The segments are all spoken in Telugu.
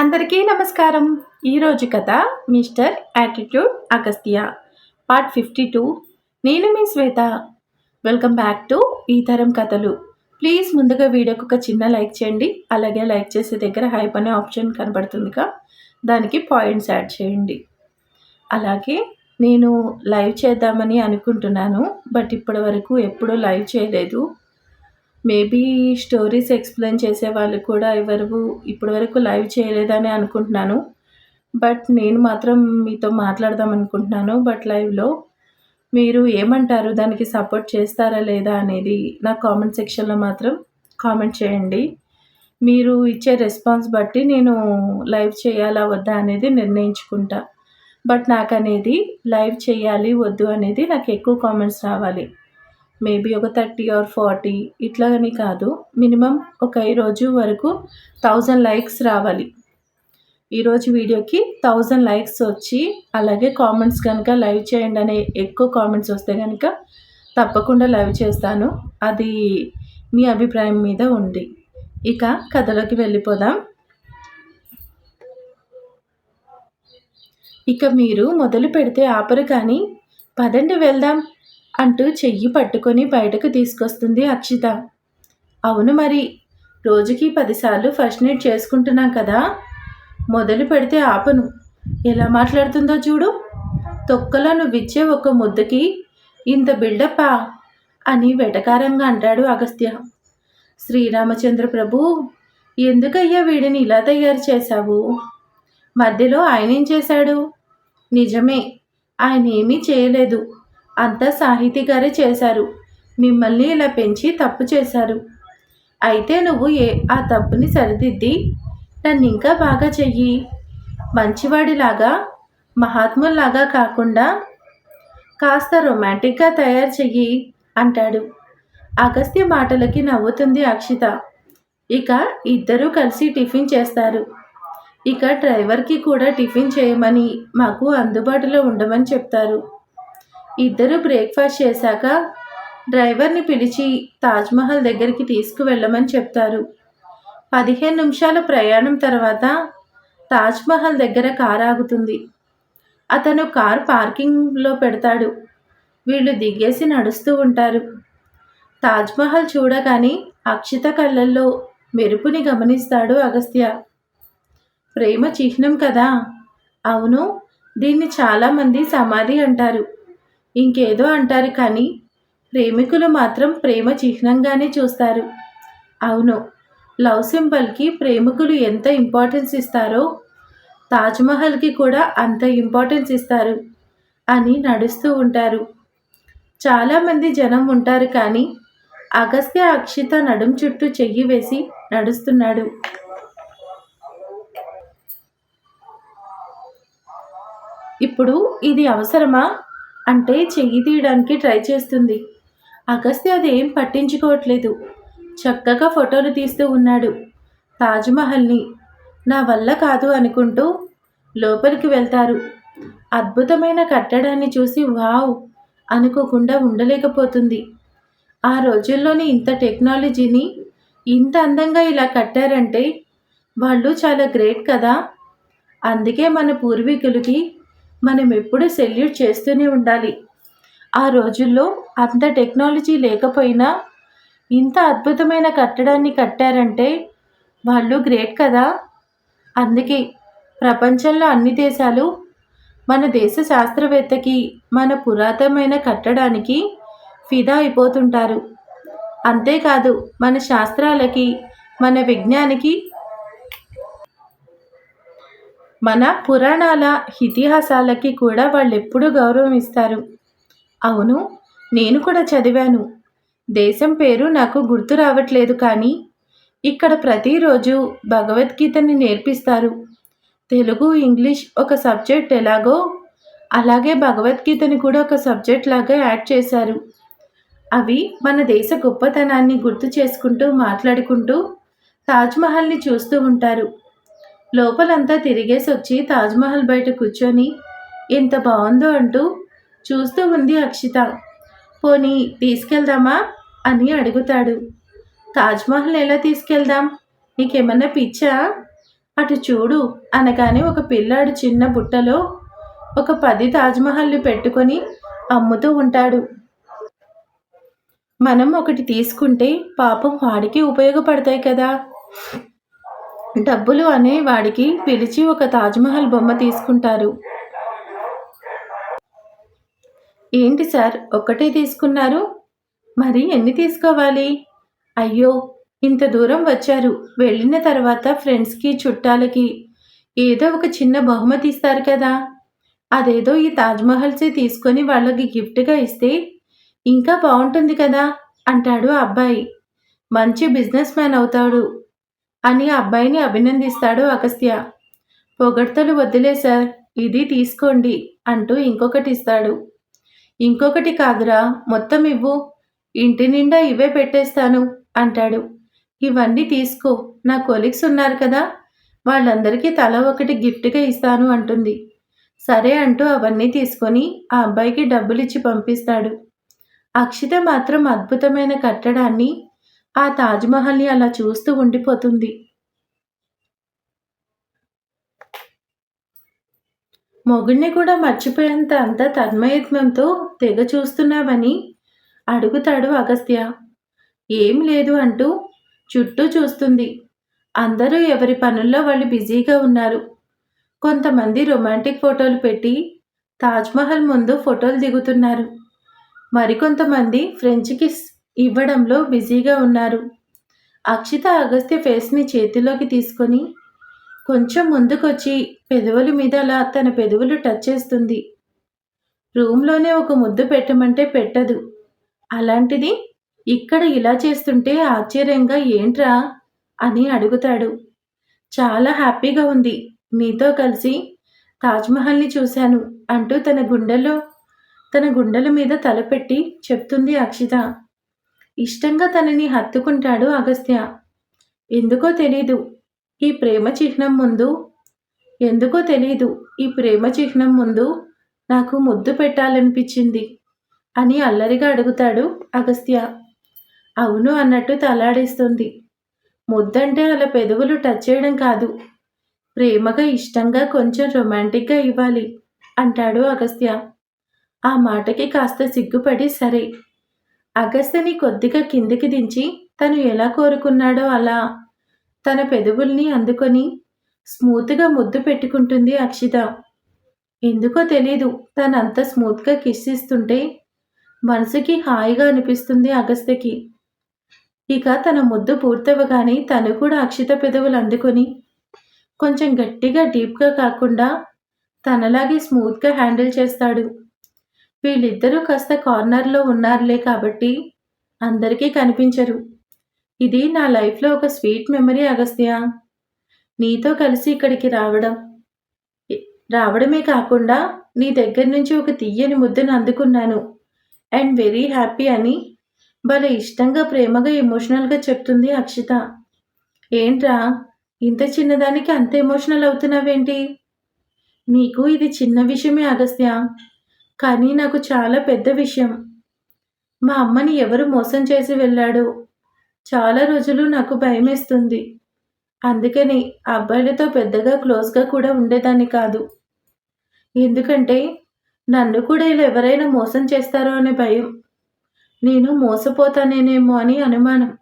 అందరికీ నమస్కారం. ఈరోజు కథ mister attitude Agastya part fifty two. నేను మీ శ్వేత. వెల్కమ్ బ్యాక్ టు ఈ తరం కథలు. ప్లీజ్ ముందుగా వీడియోకి ఒక చిన్న లైక్ చేయండి. అలాగే లైక్ చేసే దగ్గర హైప్ అనే ఆప్షన్ కనబడుతుందిగా. దానికి పాయింట్స్ యాడ్ చేయండి. అలాగే నేను లైవ్ చేద్దామని అనుకుంటున్నాను. బట్ ఇప్పటి వరకు ఎప్పుడూ లైవ్ చేయలేదు. మేబీ స్టోరీస్ ఎక్స్ప్లెయిన్ చేసే వాళ్ళు కూడా ఎవరు ఇప్పటివరకు లైవ్ చేయలేదని అనుకుంటున్నాను. బట్ నేను మాత్రం మీతో మాట్లాడదాం అనుకుంటున్నాను. బట్ లైవ్లో మీరు ఏమంటారు? దానికి సపోర్ట్ చేస్తారా లేదా అనేది నా కామెంట్ సెక్షన్లో మాత్రం కామెంట్ చేయండి. మీరు ఇచ్చే రెస్పాన్స్ బట్టి నేను లైవ్ చేయాలా వద్దా అనేది నిర్ణయించుకుంటా. బట్ నాకు అనేది లైవ్ చేయాలి వద్దు అనేది నాకు ఎక్కువ కామెంట్స్ రావాలి. మేబీ ఒక థర్టీ ఆర్ ఫార్టీ ఇట్లా అని కాదు. మినిమం ఒక ఈరోజు వరకు థౌజండ్ లైక్స్ రావాలి. ఈరోజు వీడియోకి థౌజండ్ లైక్స్ వచ్చి అలాగే కామెంట్స్ కనుక లైవ్ చేయండి అనే ఎక్కువ కామెంట్స్ వస్తే కనుక తప్పకుండా లైవ్ చేస్తాను. అది మీ అభిప్రాయం మీద ఉంది. ఇక కథలోకి వెళ్ళిపోదాం. ఇక మీరు మొదలు పెడితే ఆపరు కానీ పదండి వెళ్దాం. అంటూ చెయ్యి పట్టుకొని బయటకు తీసుకొస్తుంది అక్షిత. అవును మరి రోజుకి పదిసార్లు ఫస్ట్ నైట్ చేసుకుంటున్నాం కదా? మొదలు పెడితే ఆపను. ఎలా మాట్లాడుతుందో చూడు. తొక్కలో నువ్విచ్చే ఒక ముద్దుకి ఇంత బిల్డప్పా అని వెటకారంగా అంటాడు అగస్త్య. శ్రీరామచంద్ర ప్రభు ఎందుకయ్యా వీడిని ఇలా తయారు చేశావు? మధ్యలో ఆయనేం చేశాడు? నిజమే ఆయన ఏమీ చేయలేదు. అంతా సాహితీ గారే చేశారు. మిమ్మల్ని ఇలా పెంచి తప్పు చేశారు. అయితే నువ్వు ఏ ఆ తప్పుని సరిదిద్ది. నన్ను ఇంకా బాగా చెయ్యి. మంచివాడిలాగా మహాత్ముల్లాగా కాకుండా కాస్త రొమాంటిక్గా తయారు చెయ్యి అంటాడు. అగస్త్య మాటలకి నవ్వుతుంది అక్షిత. ఇక ఇద్దరూ కలిసి టిఫిన్ చేస్తారు. ఇక డ్రైవర్కి కూడా టిఫిన్ చేయమని మాకు అందుబాటులో ఉండమని చెప్తారు. ఇద్దరు బ్రేక్ఫాస్ట్ చేశాక డ్రైవర్ని పిలిచి తాజ్మహల్ దగ్గరికి తీసుకువెళ్ళమని చెప్తారు. పదిహేను నిమిషాల ప్రయాణం తర్వాత తాజ్మహల్ దగ్గర కార్ ఆగుతుంది. అతను కార్ పార్కింగ్లో పెడతాడు. వీళ్ళు దిగేసి నడుస్తూ ఉంటారు. తాజ్మహల్ చూడగానే అక్షిత కళ్ళల్లో మెరుపుని గమనిస్తాడు అగస్త్య. ప్రేమ చిహ్నం కదా. అవును దీన్ని చాలామంది సమాధి అంటారు. ఇంకేదో అంటారు కానీ ప్రేమికులు మాత్రం ప్రేమ చిహ్నంగానే చూస్తారు. అవును లవ్ సింబల్కి ప్రేమికులు ఎంత ఇంపార్టెన్స్ ఇస్తారో తాజ్మహల్కి కూడా అంత ఇంపార్టెన్స్ ఇస్తారు అని నడుస్తూ ఉంటారు. చాలామంది జనం ఉంటారు కానీ అగస్త్య అక్షిత నడుం చుట్టూ చెయ్యి వేసి నడుస్తున్నాడు. ఇప్పుడు ఇది అవసరమా? అంటే చెయ్యి తీయడానికి ట్రై చేస్తుంది. అగస్త్య అదేం పట్టించుకోవట్లేదు. చక్కగా ఫోటోలు తీస్తూ ఉన్నాడు తాజ్మహల్ని. నా వల్ల కాదు అనుకుంటూ లోపలికి వెళ్తారు. అద్భుతమైన కట్టడాన్ని చూసి వావ్! అనుకోకుండా ఉండలేకపోతుంది. ఆ రోజుల్లోని ఇంత టెక్నాలజీని ఇంత అందంగా ఇలా కట్టారంటే వాళ్ళు చాలా గ్రేట్ కదా! అందుకే మన పూర్వీకులకి మనం ఎప్పుడు సెల్యూట్ చేస్తూనే ఉండాలి. ఆ రోజుల్లో అంత టెక్నాలజీ లేకపోయినా ఇంత అద్భుతమైన కట్టడాన్ని కట్టారంటే వాళ్ళు గ్రేట్ కదా? అందుకే ప్రపంచంలో అన్ని దేశాలు మన దేశ శాస్త్రవేత్తకి మన పురాతనమైన కట్టడానికి ఫిదా అయిపోతుంటారు. అంతేకాదు మన శాస్త్రాలకి మన విజ్ఞానికి మన పురాణాల ఇతిహాసాలకి కూడా వాళ్ళు ఎప్పుడూ గౌరవం ఇస్తారు అవును నేను కూడా చదివాను. దేశం పేరు నాకు గుర్తు రావట్లేదు కానీ ఇక్కడ ప్రతిరోజు భగవద్గీతని నేర్పిస్తారు. తెలుగు ఇంగ్లీష్ ఒక సబ్జెక్ట్ ఎలాగో అలాగే భగవద్గీతని కూడా ఒక సబ్జెక్ట్ లాగా యాడ్ చేశారు. అవి మన దేశ గొప్పతనాన్ని గుర్తు చేసుకుంటూ మాట్లాడుకుంటూ తాజ్మహల్ని చూస్తూ ఉంటారు. లోపలంతా తిరిగేసి వచ్చి తాజ్మహల్ బయట కూర్చొని ఎంత బాగుందో అంటూ చూస్తూ ఉంది అక్షిత. పోనీ తీసుకెళ్దామా? అని అడుగుతాడు. తాజ్మహల్ ఎలా తీసుకెళ్దాం? నీకేమన్నా పిచ్చా? అటు చూడు అనగానే ఒక పిల్లాడు చిన్న బుట్టలో ఒక పది తాజ్మహల్ని పెట్టుకొని అమ్ముతూ ఉంటాడు. మనం ఒకటి తీసుకుంటే పాపం వాడికి ఉపయోగపడతాయి కదా. డబ్బులు అనే వాడికి పిలిచి ఒక తాజ్మహల్ బొమ్మ తీసుకుంటారు. ఏంటి సార్ ఒక్కటే తీసుకున్నారు? మరి ఎన్ని తీసుకోవాలి? అయ్యో ఇంత దూరం వచ్చారు. వెళ్ళిన తర్వాత ఫ్రెండ్స్కి చుట్టాలకి ఏదో ఒక చిన్న బహుమతి ఇస్తారు కదా. అదేదో ఈ తాజ్మహల్సే తీసుకొని వాళ్ళకి గిఫ్ట్గా ఇస్తే ఇంకా బాగుంటుంది కదా అంటాడు ఆ అబ్బాయి. మంచి బిజినెస్ మ్యాన్ అవుతాడు. అని ఆ అబ్బాయిని అభినందిస్తాడు అగస్త్య. పొగడ్తలు వద్దులే సార్ ఇది తీసుకోండి అంటూ ఇంకొకటి ఇస్తాడు ఇంకొకటి కాదురా మొత్తం ఇవ్వు. ఇంటి నిండా ఇవే పెట్టేస్తాను అంటాడు. ఇవన్నీ తీసుకో నా కొలీగ్స్ ఉన్నారు కదా వాళ్ళందరికీ తల ఒకటి గిఫ్ట్గా ఇస్తాను అంటుంది. సరే అంటూ అవన్నీ తీసుకొని ఆ అబ్బాయికి డబ్బులిచ్చి పంపిస్తాడు. అక్షిత మాత్రం అద్భుతమైన కట్టడాన్ని ఆ తాజ్మహల్ని అలా చూస్తూ ఉండిపోతుంది. మొగుణ్ణి కూడా మర్చిపోయేంత అంత తన్మయత్వంతో తెగ చూస్తున్నావని అడుగుతాడు అగస్త్య. ఏం లేదు అంటూ చుట్టూ చూస్తుంది. అందరూ ఎవరి పనుల్లో వాళ్ళు బిజీగా ఉన్నారు. కొంతమంది రొమాంటిక్ ఫోటోలు పెట్టి తాజ్మహల్ ముందు ఫోటోలు దిగుతున్నారు. మరికొంతమంది ఫ్రెంచ్ కిస్ ఇవ్వడంలో బిజీగా ఉన్నారు. అక్షిత అగస్త్య ఫేస్ని చేతిలోకి తీసుకొని కొంచెం ముందుకొచ్చి పెదవుల మీద అలా తన పెదవులు టచ్ చేస్తుంది. రూమ్లోనే ఒక ముద్దు పెట్టమంటే పెట్టదు. అలాంటిది ఇక్కడ ఇలా చేస్తుంటే ఆశ్చర్యంగా ఏంట్రా? అని అడుగుతాడు. చాలా హ్యాపీగా ఉంది. నీతో కలిసి తాజ్మహల్ని చూశాను అంటూ తన గుండెలో తన గుండెల మీద తలపెట్టి చెప్తుంది అక్షిత. ఇష్టంగా తనని హత్తుకుంటాడు అగస్త్య. ఎందుకో తెలీదు. ఈ ప్రేమ చిహ్నం ముందు ఎందుకో తెలీదు. ఈ ప్రేమ చిహ్నం ముందు నాకు ముద్దు పెట్టాలనిపించింది అని అల్లరిగా అడుగుతాడు అగస్త్య. అవును అన్నట్టు తలాడిస్తుంది. ముద్దంటే అలా పెదవులు టచ్ చేయడం కాదు. ప్రేమగా ఇష్టంగా కొంచెం రొమాంటిక్గా ఇవ్వాలి అంటాడు అగస్త్య. ఆ మాటకి కాస్త సిగ్గుపడి సరే అగస్త్యని కొద్దిగా కిందికి దించి తను ఎలా కోరుకున్నాడో అలా. తన పెదవుల్ని అందుకొని స్మూత్గా ముద్దు పెట్టుకుంటుంది అక్షిత. ఎందుకో తెలీదు. తనంత స్మూత్గా కిస్ ఇస్తుంటే మనసుకి హాయిగా అనిపిస్తుంది అగస్త్యకి. ఇక తన ముద్దు పూర్తవగానే తను కూడా అక్షిత పెదవులు అందుకొని కొంచెం గట్టిగా డీప్గా కాకుండా తనలాగే స్మూత్గా హ్యాండిల్ చేస్తాడు. వీళ్ళిద్దరూ కాస్త కార్నర్లో ఉన్నారులే కాబట్టి అందరికీ కనిపించరు. ఇది నా లైఫ్లో ఒక స్వీట్ మెమరీ అగస్త్య. నీతో కలిసి ఇక్కడికి రావడం. రావడమే కాకుండా నీ దగ్గర నుంచి ఒక తీయని ముద్దను అందుకున్నాను. అండ్ వెరీ హ్యాపీ అని భలే ఇష్టంగా ప్రేమగా ఎమోషనల్గా చెప్తుంది అక్షిత. ఏంట్రా ఇంత చిన్నదానికి అంత ఎమోషనల్ అవుతున్నావేంటి? నీకు ఇది చిన్న విషయమే అగస్త్య. కానీ నాకు చాలా పెద్ద విషయం. మా అమ్మని ఎవరు మోసం చేసి వెళ్ళాడు? చాలా రోజులు నాకు భయమేస్తుంది. అందుకని అబ్బాయిలతో పెద్దగా క్లోజ్గా కూడా ఉండేదాన్ని కాదు. ఎందుకంటే నన్ను కూడా ఇలా ఎవరైనా మోసం చేస్తారో అనే భయం. నేను మోసపోతానేనేమో అని అనుమానం.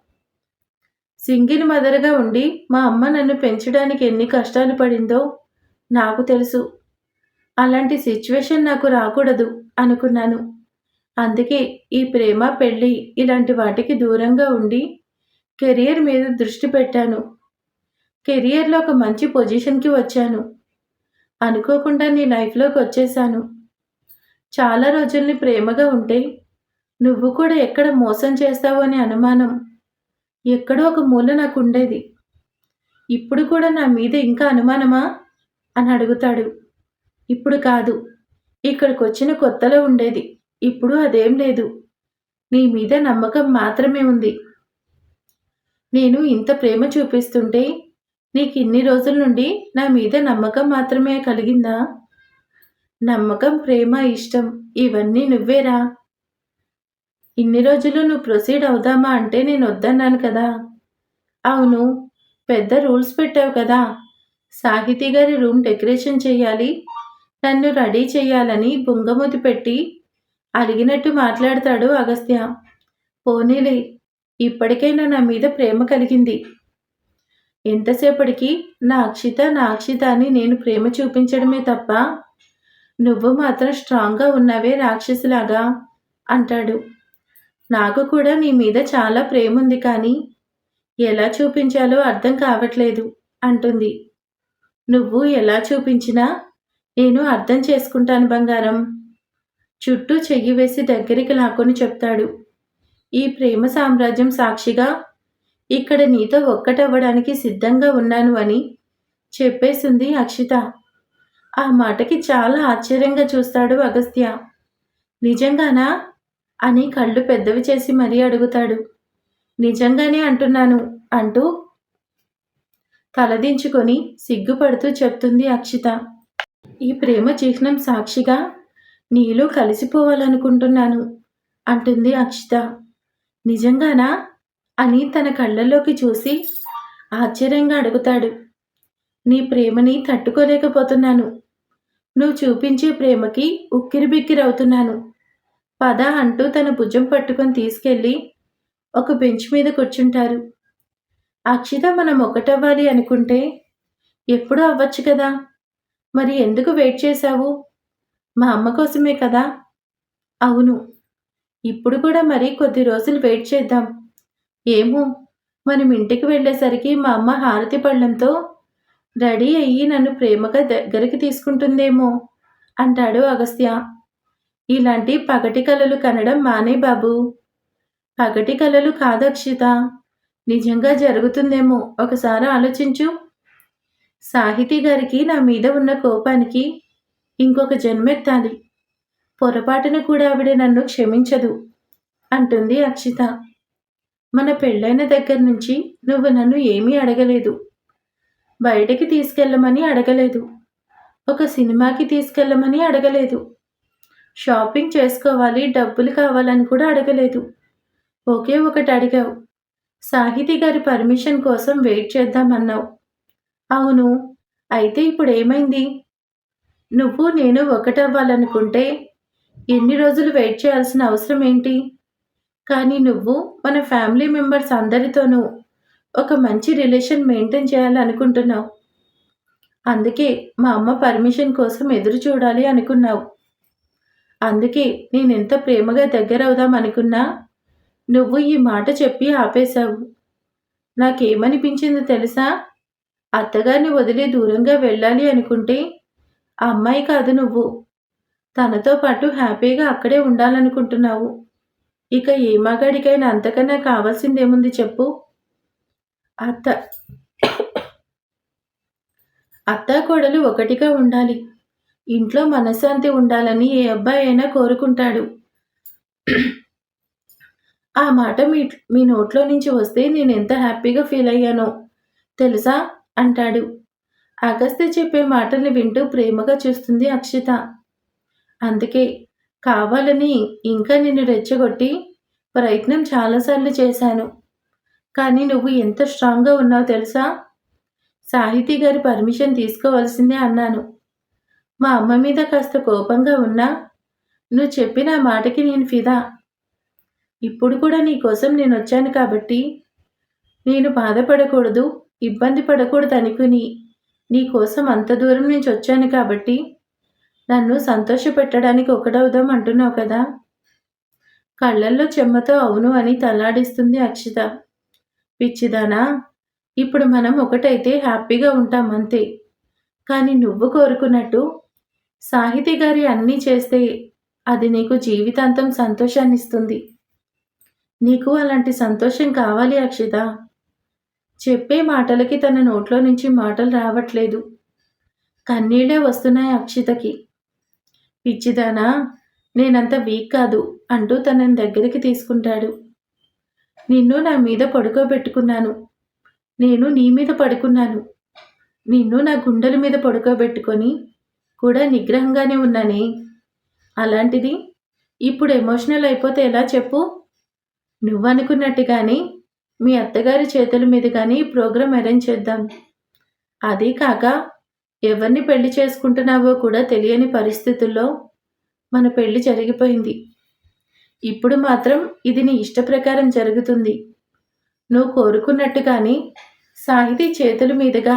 సింగిల్ మదర్గా ఉండి మా అమ్మ నన్ను పెంచడానికి ఎన్ని కష్టాలు పడిందో నాకు తెలుసు. అలాంటి సిచ్యువేషన్ నాకు రాకూడదు అనుకున్నాను. అందుకే ఈ ప్రేమ పెళ్ళి ఇలాంటి వాటికి దూరంగా ఉండి కెరియర్ మీద దృష్టి పెట్టాను. కెరియర్లో ఒక మంచి పొజిషన్కి వచ్చాను. అనుకోకుండా నీ లైఫ్లోకి వచ్చేసాను. చాలా రోజుల్ని ప్రేమగా ఉంటే నువ్వు కూడా ఎక్కడ మోసం చేస్తావు అనే అనుమానం ఎక్కడో ఒక మూల నాకు ఉండేది. ఇప్పుడు కూడా నా మీద ఇంకా అనుమానమా? అని అడుగుతాడు. ఇప్పుడు కాదు. ఇక్కడికి వచ్చిన కొత్తలో ఉండేది. ఇప్పుడు అదేం లేదు. నీ మీద నమ్మకం మాత్రమే ఉంది. నేను ఇంత ప్రేమ చూపిస్తుంటే నీకు ఇన్ని రోజుల నుండి నా మీద నమ్మకం మాత్రమే కలిగిందా? నమ్మకం ప్రేమ ఇష్టం ఇవన్నీ నువ్వేరా? ఇన్ని రోజులు నువ్వు ప్రొసీడ్ అవుదామా అంటే నేను వద్దన్నాను కదా. అవును పెద్ద రూల్స్ పెట్టావు కదా. సాహితీ గారి రూమ్ డెకరేషన్ చేయాలి. నన్ను రెడీ చేయాలని బుంగముతి పెట్టి అలిగినట్టు మాట్లాడతాడు అగస్త్య. పోనీలే ఇప్పటికైనా నా మీద ప్రేమ కలిగింది. ఎంతసేపటికి నా అక్షిత నా అక్షిత అని నేను ప్రేమ చూపించడమే తప్ప నువ్వు మాత్రం స్ట్రాంగ్గా ఉన్నావే రాక్షసులాగా అంటాడు. నాకు కూడా నీ మీద చాలా ప్రేమ ఉంది కానీ ఎలా చూపించాలో అర్థం కావట్లేదు అంటుంది. నువ్వు ఎలా చూపించినా నేను అర్థం చేసుకుంటాను బంగారం. చుట్టూ చెయ్యి వేసి దగ్గరికి లాక్కొని చెప్తాడు. ఈ ప్రేమ సామ్రాజ్యం సాక్షిగా ఇక్కడ నీతో ఒక్కటవ్వడానికి సిద్ధంగా ఉన్నాను అని చెప్పేసింది అక్షిత. ఆ మాటకి చాలా ఆశ్చర్యంగా చూస్తాడు అగస్త్య. నిజంగానా? అని కళ్ళు పెద్దవి చేసి మరీ అడుగుతాడు. నిజంగానే అంటున్నాను అంటూ తలదించుకొని సిగ్గుపడుతూ చెప్తుంది అక్షిత. ఈ ప్రేమ చిహ్నం సాక్షిగా నీలో కలిసిపోవాలనుకుంటున్నాను అంటుంది అక్షిత. నిజంగానా? అని తన కళ్ళల్లోకి చూసి ఆశ్చర్యంగా అడుగుతాడు. నీ ప్రేమని తట్టుకోలేకపోతున్నాను. నువ్వు చూపించే ప్రేమకి ఉక్కిరిబిక్కిరవుతున్నాను. పద అంటూ తన భుజం పట్టుకొని తీసుకెళ్ళి ఒక బెంచ్ మీద కూర్చుంటారు. అక్షిత మనం ఒకటవ్వాలి అనుకుంటే ఎప్పుడూ అవ్వచ్చు కదా? మరి ఎందుకు వెయిట్ చేశావు? మా అమ్మ కోసమే కదా? అవును. ఇప్పుడు కూడా మరి కొద్ది రోజులు వెయిట్ చేద్దాం. ఏమో మనం ఇంటికి వెళ్ళేసరికి మా అమ్మ హారతి పళ్ళంతో రెడీ అయ్యి నన్ను ప్రేమగా దగ్గరికి తీసుకుంటుందేమో అంటాడు అగస్త్య. ఇలాంటి పగటి కలలు కనడం మానే బాబు. పగటి కలలు కాదక్షిత. నిజంగా జరుగుతుందేమో. ఒకసారి ఆలోచించు. సాహితీ గారికి నా మీద ఉన్న కోపానికి ఇంకొక జన్మెత్తాలి. పొరపాటున కూడా ఆవిడ నన్ను క్షమించదు అంటుంది అక్షిత. మన పెళ్ళైన దగ్గర నుంచి నువ్వు నన్ను ఏమీ అడగలేదు. బయటికి తీసుకెళ్ళమని అడగలేదు. ఒక సినిమాకి తీసుకెళ్ళమని అడగలేదు. షాపింగ్ చేసుకోవాలి డబ్బులు కావాలని కూడా అడగలేదు. ఒకే ఒకటి అడిగావు. సాహితీ గారి పర్మిషన్ కోసం వెయిట్ చేద్దామన్నావు. అవును. అయితే ఇప్పుడు ఏమైంది నువ్వు నేను ఒకటవ్వాలనుకుంటే ఎన్ని రోజులు వెయిట్ చేయాల్సిన అవసరం ఏంటి? కానీ నువ్వు మన ఫ్యామిలీ మెంబర్స్ అందరితోనూ ఒక మంచి రిలేషన్ మెయింటైన్ చేయాలనుకుంటున్నావు. అందుకే మా అమ్మ పర్మిషన్ కోసం ఎదురు చూడాలి అనుకున్నావు. అందుకే నేను ఎంత ప్రేమగా దగ్గర అవుదాం అనుకున్నా నువ్వు ఈ మాట చెప్పి ఆపేశావు. నాకేమనిపించింది తెలుసా? అత్తగారిని వదిలి దూరంగా వెళ్ళాలి అనుకుంటే అమ్మాయి కాదు నువ్వు. తనతో పాటు హ్యాపీగా అక్కడే ఉండాలనుకుంటున్నావు. ఇక ఏ మగాడికైనా అంతకన్నా కావాల్సిందేముంది చెప్పు. అత్త అత్త కోడలు ఒకటిగా ఉండాలి. ఇంట్లో మనశ్శాంతి ఉండాలని ఏ అబ్బాయి అయినా కోరుకుంటాడు. ఆ మాట మీ మీ నోట్లో నుంచి వస్తే నేను ఎంత హ్యాపీగా ఫీల్ అయ్యానో తెలుసా? అంటాడు. అగస్త్య చెప్పే మాటల్ని వింటూ ప్రేమగా చూస్తుంది అక్షిత. అందుకే కావాలని ఇంకా నిన్ను రెచ్చగొట్టి ప్రయత్నం చాలాసార్లు చేశాను. కానీ నువ్వు ఎంత స్ట్రాంగ్గా ఉన్నావు తెలుసా? సాహితీ గారి పర్మిషన్ తీసుకోవాల్సిందే అన్నాను. మా అమ్మ మీద కాస్త కోపంగా ఉన్నా నువ్వు చెప్పిన మాటకి నేను ఫిదా. ఇప్పుడు కూడా నీ కోసం నేను వచ్చాను కాబట్టి నేను బాధపడకూడదు. ఇబ్బంది పడకూడదు అనుకుని నీకోసం అంత దూరం నుంచి వచ్చాను కాబట్టి నన్ను సంతోషపెట్టడానికి ఒకటవుదాం అంటున్నావు కదా? కళ్ళల్లో చెమ్మతో అవును అని తలాడిస్తుంది అక్షిత. పిచ్చిదానా ఇప్పుడు మనం ఒకటైతే హ్యాపీగా ఉంటాం అంతే. కానీ నువ్వు కోరుకున్నట్టు సాహితీ గారి అన్నీ చేస్తే అది నీకు జీవితాంతం సంతోషాన్నిస్తుంది. నీకు అలాంటి సంతోషం కావాలి అక్షిత. చెప్పే మాటలకి తన నోట్లో నుంచి మాటలు రావట్లేదు. కన్నీళ్ళే వస్తున్నాయి అక్షితకి. పిచ్చిదానా నేనంత వీక్ కాదు అంటూ తనని దగ్గరికి తీసుకుంటాడు. నిన్ను నా మీద పడుకోబెట్టుకున్నాను. నేను నీ మీద పడుకున్నాను. నిన్ను నా గుండెల మీద పడుకోబెట్టుకొని కూడా నిగ్రహంగానే ఉన్నానే. అలాంటిది ఇప్పుడు ఎమోషనల్ అయిపోతే ఎలా చెప్పు? నువ్వనుకున్నట్టుగానే మీ అత్తగారి చేతుల మీద కానీ ప్రోగ్రాం అరేంజ్ చేద్దాం. అదీ కాక ఎవరిని పెళ్ళి చేసుకుంటున్నావో కూడా తెలియని పరిస్థితుల్లో మన పెళ్ళి జరిగిపోయింది. ఇప్పుడు మాత్రం ఇది నీ ఇష్ట ప్రకారం జరుగుతుంది. నువ్వు కోరుకున్నట్టుగాని సాహితీ చేతుల మీదుగా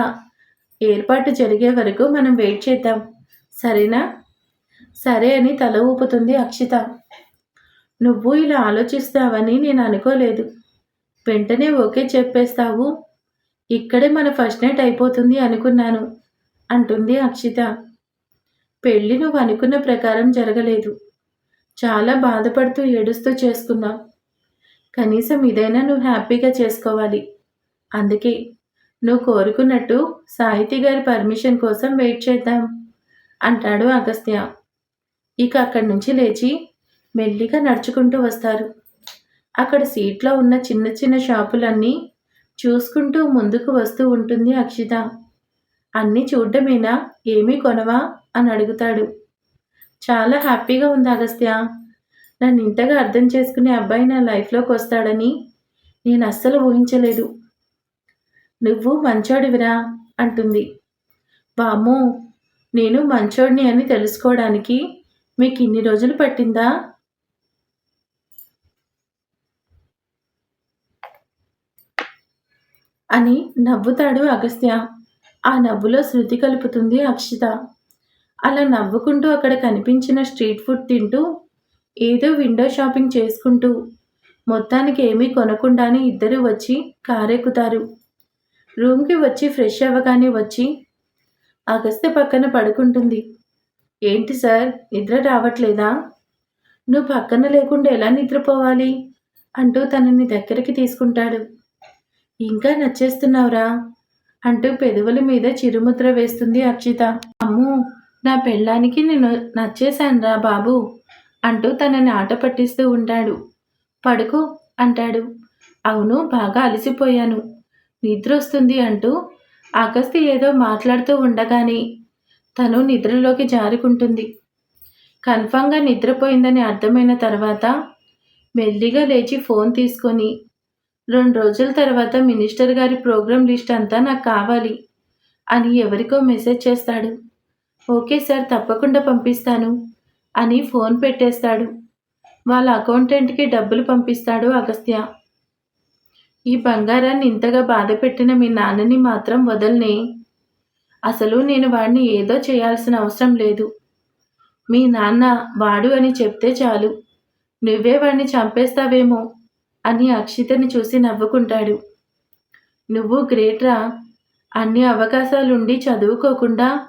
ఏర్పాటు జరిగే వరకు మనం వెయిట్ చేద్దాం. సరేనా? సరే అని తల ఊపుతుంది అక్షిత. నువ్వు ఇలా ఆలోచిస్తావని నేను అనుకోలేదు. వెంటనే ఓకే చెప్పేస్తావు. ఇక్కడే మన ఫస్ట్ నైట్ అయిపోతుంది అనుకున్నాను అంటుంది అక్షిత. పెళ్ళి నువ్వు అనుకున్న ప్రకారం జరగలేదు. చాలా బాధపడుతూ ఏడుస్తూ చేసుకున్నావు కనీసం ఇదైనా నువ్వు హ్యాపీగా చేసుకోవాలి. అందుకే నువ్వు కోరుకున్నట్టు సాహితీ గారి పర్మిషన్ కోసం వెయిట్ చేద్దాం అంటాడు అగస్త్య. ఇక అక్కడి నుంచి లేచి మెల్లిగా నడుచుకుంటూ వస్తారు. అక్కడ సీట్లో ఉన్న చిన్న చిన్న షాపులన్నీ చూసుకుంటూ ముందుకు వస్తూ ఉంటుంది అక్షిత. అన్నీ చూడ్డమేనా? ఏమీ కొనవా? అని అడుగుతాడు. చాలా హ్యాపీగా ఉంది అగస్త్య. నన్ను ఇంతగా అర్థం చేసుకునే అబ్బాయి నా లైఫ్లోకి వస్తాడని నేను అస్సలు ఊహించలేదు. నువ్వు మంచోడివిరా? అంటుంది. వామ్మో నేను మంచోడిని అని తెలుసుకోవడానికి మీకు ఇన్ని రోజులు పట్టిందా? అని నవ్వుతాడు అగస్త్య. ఆ నవ్వులో శృతి కలుపుతుంది అక్షిత. అలా నవ్వుకుంటూ అక్కడ కనిపించిన స్ట్రీట్ ఫుడ్ తింటూ ఏదో విండో షాపింగ్ చేసుకుంటూ మొత్తానికి ఏమీ కొనకుండానే ఇద్దరు వచ్చి కారెక్కుతారు. రూమ్కి వచ్చి ఫ్రెష్ అవ్వగానే వచ్చి అగస్త్య పక్కన పడుకుంటుంది. ఏంటి సార్ నిద్ర రావట్లేదా? నువ్వు పక్కన లేకుండా ఎలా నిద్రపోవాలి? అంటూ తనని దగ్గరికి తీసుకుంటాడు. ఇంకా నచ్చేస్తున్నావురా అంటూ పెదవుల మీద చిరుముద్ర వేస్తుంది అక్షిత అమ్మో నా పెళ్ళానికి నేను నచ్చేశానురా బాబు అంటూ తనని ఆట పట్టిస్తూ ఉంటాడు. పడుకో అంటాడు. అవును బాగా అలసిపోయాను. నిద్ర వస్తుంది అంటూ అగస్తి ఏదో మాట్లాడుతూ ఉండగానే తను నిద్రలోకి జారుకుంటుంది. కన్ఫామ్గా నిద్రపోయిందని అర్థమైన తర్వాత మెల్లిగా లేచి ఫోన్ తీసుకొని రెండు రోజుల తర్వాత మినిస్టర్ గారి ప్రోగ్రాం లిస్ట్ అంతా నాకు కావాలి అని ఎవరికో మెసేజ్ చేస్తాడు. ఓకే సార్ తప్పకుండా పంపిస్తాను అని ఫోన్ పెట్టేస్తాడు. వాళ్ళ అకౌంటెంట్కి డబ్బులు పంపిస్తాడు అగస్త్య. ఈ బంగారాన్ని ఇంతగా బాధ పెట్టిన మీ నాన్నని మాత్రం వదలనే. అసలు నేను వాడిని ఏదో చేయాల్సిన అవసరం లేదు. మీ నాన్న వాడు అని చెప్తే చాలు. నువ్వే వాడిని చంపేస్తావేమో. అని అక్షితని చూసి నవ్వుకుంటాడు. నువ్వు గ్రేట్రా అన్ని అవకాశాలుండి చదువుకోకుండా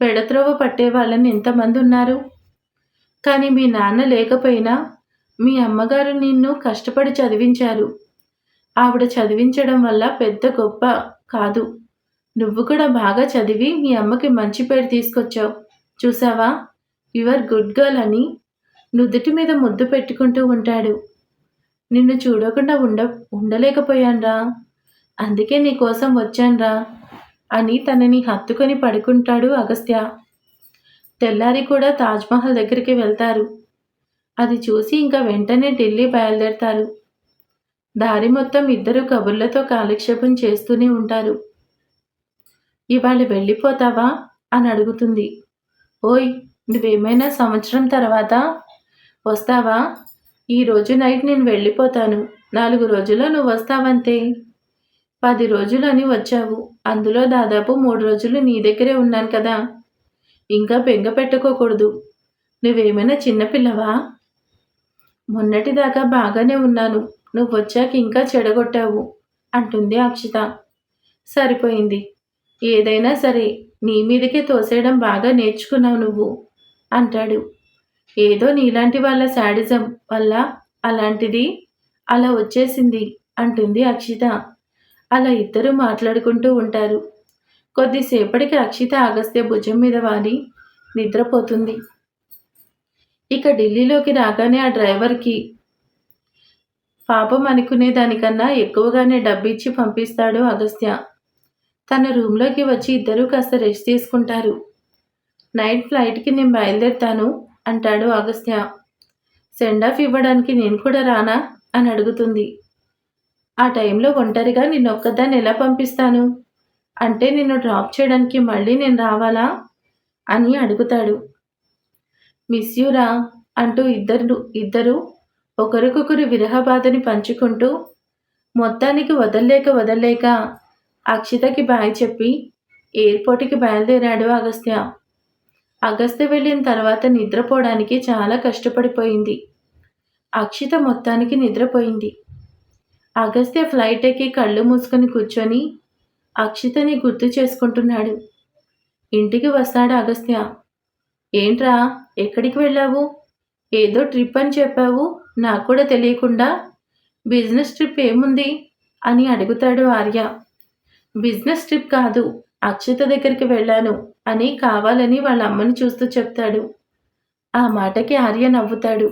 పెడత్రోవ పట్టే వాళ్ళని ఎంతమంది ఉన్నారు? కానీ మీ నాన్న లేకపోయినా మీ అమ్మగారు నిన్ను కష్టపడి చదివించారు. ఆవిడ చదివించడం వల్ల పెద్ద గొప్ప కాదు. నువ్వు కూడా బాగా చదివి మీ అమ్మకి మంచి పేరు తీసుకొచ్చావు. చూసావా? యువర్ గుడ్ గర్ల్ అని నుదుటి మీద ముద్దు పెట్టుకుంటూ ఉంటాడు. నిన్ను చూడకుండా ఉండ ఉండలేకపోయాన్రా. అందుకే నీకోసం వచ్చాన్రా అని తనని హత్తుకొని పడుకుంటాడు అగస్త్య. తెల్లారి కూడా తాజ్మహల్ దగ్గరికి వెళ్తారు. అది చూసి ఇంకా వెంటనే ఢిల్లీ బయలుదేరతారు. దారి మొత్తం ఇద్దరు కబుర్లతో కాలక్షేపం చేస్తూనే ఉంటారు. ఇవాళ వెళ్ళిపోతావా? అని అడుగుతుంది. ఓయ్ నువ్వేమైనా సంవత్సరం తర్వాత వస్తావా? ఈరోజు నైట్ నేను వెళ్ళిపోతాను. నాలుగు రోజుల్లో నువ్వు వస్తావంతే? పది రోజులని వచ్చావు. అందులో దాదాపు మూడు రోజులు నీ దగ్గరే ఉన్నాను కదా. ఇంకా బెంగ పెట్టుకోకూడదు. నువ్వేమైనా చిన్నపిల్లవా మొన్నటిదాకా బాగానే ఉన్నాను. నువ్వు వచ్చాక ఇంకా చెడగొట్టావు అంటుంది అక్షిత. సరిపోయింది. ఏదైనా సరే నీ మీదకే తోసేయడం బాగా నేర్చుకున్నావు నువ్వు అంటాడు. ఏదో నీలాంటి వాళ్ళ శాడిజం వల్ల అలాంటిది అలా వచ్చేసింది అంటుంది అక్షిత. అలా ఇద్దరు మాట్లాడుకుంటూ ఉంటారు. కొద్దిసేపటికి అక్షిత అగస్త్య భుజం మీద వారి నిద్రపోతుంది. ఇక ఢిల్లీలోకి రాగానే ఆ డ్రైవర్కి పాపం అనుకునే దానికన్నా ఎక్కువగానే డబ్బిచ్చి పంపిస్తాడు అగస్త్య. తన రూమ్లోకి వచ్చి ఇద్దరూ కాస్త రెస్ట్ తీసుకుంటారు. నైట్ ఫ్లైట్కి నేను బయలుదేరుతాను. అంటాడు అగస్త్య సెండ్ ఆఫ్ ఇవ్వడానికి నేను కూడా రానా? అని అడుగుతుంది. ఆ టైంలో ఒంటరిగా నిన్నొక్కదాన్ని ఎలా పంపిస్తాను? అంటే నిన్ను డ్రాప్ చేయడానికి మళ్ళీ నేను రావాలా? అని అడుగుతాడు. మిస్ యూరా అంటూ ఇద్దరు ఇద్దరు ఒకరికొకరు విరహ బాధని పంచుకుంటూ మొత్తానికి వదల్లేక వదల్లేక అక్షితకి బాయ్ చెప్పి ఎయిర్పోర్ట్కి బయలుదేరాడు అగస్త్య అగస్త్య వెళ్ళిన తర్వాత నిద్రపోవడానికి చాలా కష్టపడిపోయింది. అక్షిత మొత్తానికి నిద్రపోయింది. అగస్త్య ఫ్లైట్ ఎక్కి కళ్ళు మూసుకొని కూర్చొని అక్షితని గుర్తు చేసుకుంటున్నాడు. ఇంటికి వస్తాడు అగస్త్య? ఏంట్రా ఎక్కడికి వెళ్ళావు? ఏదో ట్రిప్ అని చెప్పావు నాకు కూడా తెలియకుండా. బిజినెస్ ట్రిప్ ఏముంది? అని అడుగుతాడు ఆర్య. బిజినెస్ ట్రిప్ కాదు అక్షిత దగ్గరికి వెళ్ళాను. అని కావాలని వాళ్ళ అమ్మని చూస్తూ చెప్తాడు. ఆ మాటకి ఆర్య నవ్వుతాడు.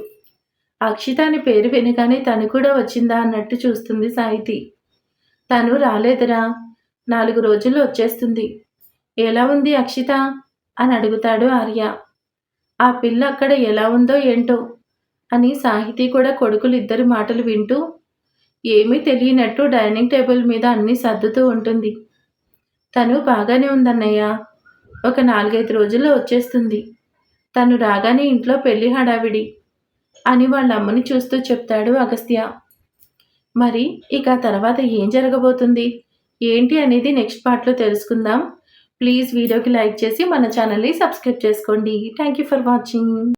అక్షిత అని పేరు వినగానే తను కూడా వచ్చిందా అన్నట్టు చూస్తుంది సాహితి. తను రాలేదురా నాలుగు రోజుల్లో వచ్చేస్తుంది. ఎలా ఉంది అక్షిత అని అడుగుతాడు ఆర్య. ఆ పిల్ల అక్కడ ఎలా ఉందో ఏంటో అని సాహితీ కూడా కొడుకులు ఇద్దరి మాటలు వింటూ ఏమీ తెలియనట్టు డైనింగ్ టేబుల్ మీద అన్నీ సర్దుతూ ఉంటుంది. తను బాగానే ఉందన్నయ్య. ఒక నాలుగైదు రోజుల్లో వచ్చేస్తుంది. తను రాగానే ఇంట్లో పెళ్ళి హడావిడి అని వాళ్ళ అమ్మని చూస్తూ చెప్తాడు అగస్త్య. మరి ఇక తర్వాత ఏం జరగబోతుంది? ఏంటి అనేది నెక్స్ట్ పార్ట్లో తెలుసుకుందాం. ప్లీజ్ వీడియోకి లైక్ చేసి మన ఛానల్ని సబ్స్క్రైబ్ చేసుకోండి. Thank you for watching.